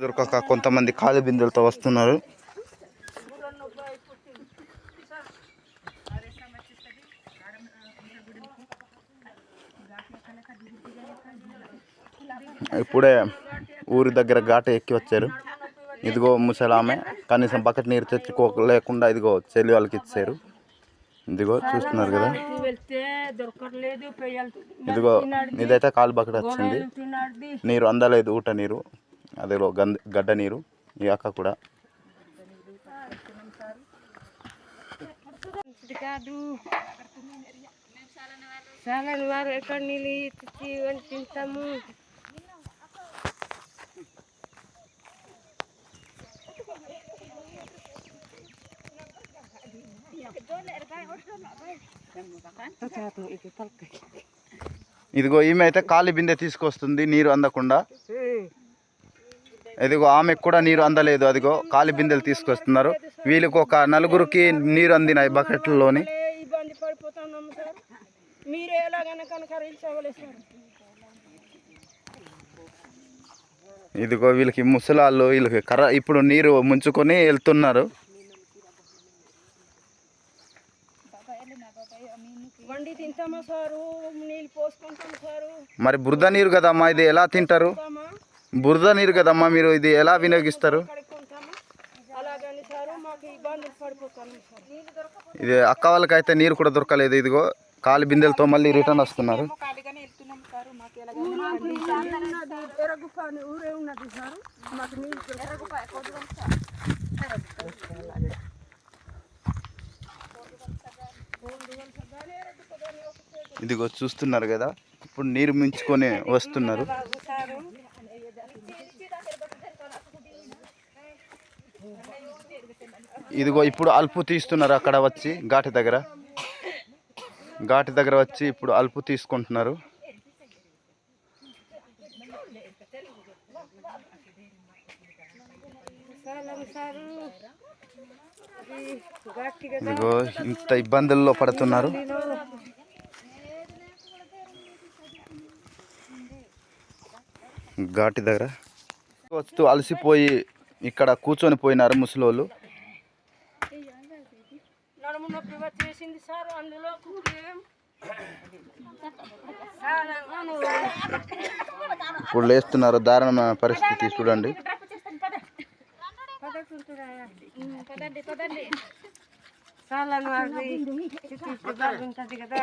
దొరకక కొంతమంది ఖాళీ బిందులతో వస్తున్నారు. ఇప్పుడే ఊరి దగ్గర ఘాట ఎక్కి వచ్చారు. ఇదిగో ముసలామె కనీసం బకెట్ నీరు తెచ్చుకో లేకుండా ఇదిగో చెల్లి వాళ్ళకి ఇచ్చారు. ఇదిగో చూస్తున్నారు కదా. ఇదిగో ఇదైతే కాలు బకెట్ వచ్చింది. నీరు అందలేదు ఊట నీరు. అదే గంద గడ్డ నీరు ఈ అక్క కూడా. కాదు చాలా వారు ఎక్కడ నీళ్ళు తెచ్చి తింటాము ఇదిగో ఈమె అయితే ఖాళీ బిందె తీసుకొస్తుంది నీరు అందకుండా. ఇదిగో ఆమెకు కూడా నీరు అందలేదు. అదిగో ఖాళీ బిందెలు తీసుకొస్తున్నారు. వీళ్ళకి ఒక నలుగురికి నీరు అందినాయి బకెట్లలోని. ఇదిగో వీళ్ళకి ముసలాళ్ళు వీళ్ళకి కర్ర ఇప్పుడు నీరు ముంచుకొని వెళ్తున్నారు. మరి బురద నీరు కదమ్మా ఇది ఎలా తింటారు? బురద నీరు కదమ్మా మీరు ఇది ఎలా వినియోగిస్తారు? ఇది అక్క వాళ్ళకైతే నీరు కూడా దొరకలేదు ఇదిగో ఖాళీ బిందెలతో మళ్ళీ రిటర్న్ వస్తున్నారు. ఇదిగో చూస్తున్నారు కదా ఇప్పుడు నీరు మించుకొని వస్తున్నారు సారు ఇదిగో ఇప్పుడు అల్పు తీస్తున్నారు అక్కడ వచ్చి ఘాటి దగ్గర. ఘాటి దగ్గర వచ్చి ఇప్పుడు అల్పు తీసుకుంటున్నారు. ఇదిగో ఇంత ఇబ్బందుల్లో పడుతున్నారు. ఘాటి దగ్గర. వస్తూ అలసిపోయి ఇక్కడ కూర్చొని పోయినారు ముసలోళ్ళు. నడుము నొప్పి వచ్చేసింది సార్ అందులో ఇప్పుడు లేస్తున్నారు దారుణమైన పరిస్థితి చూడండి. కదా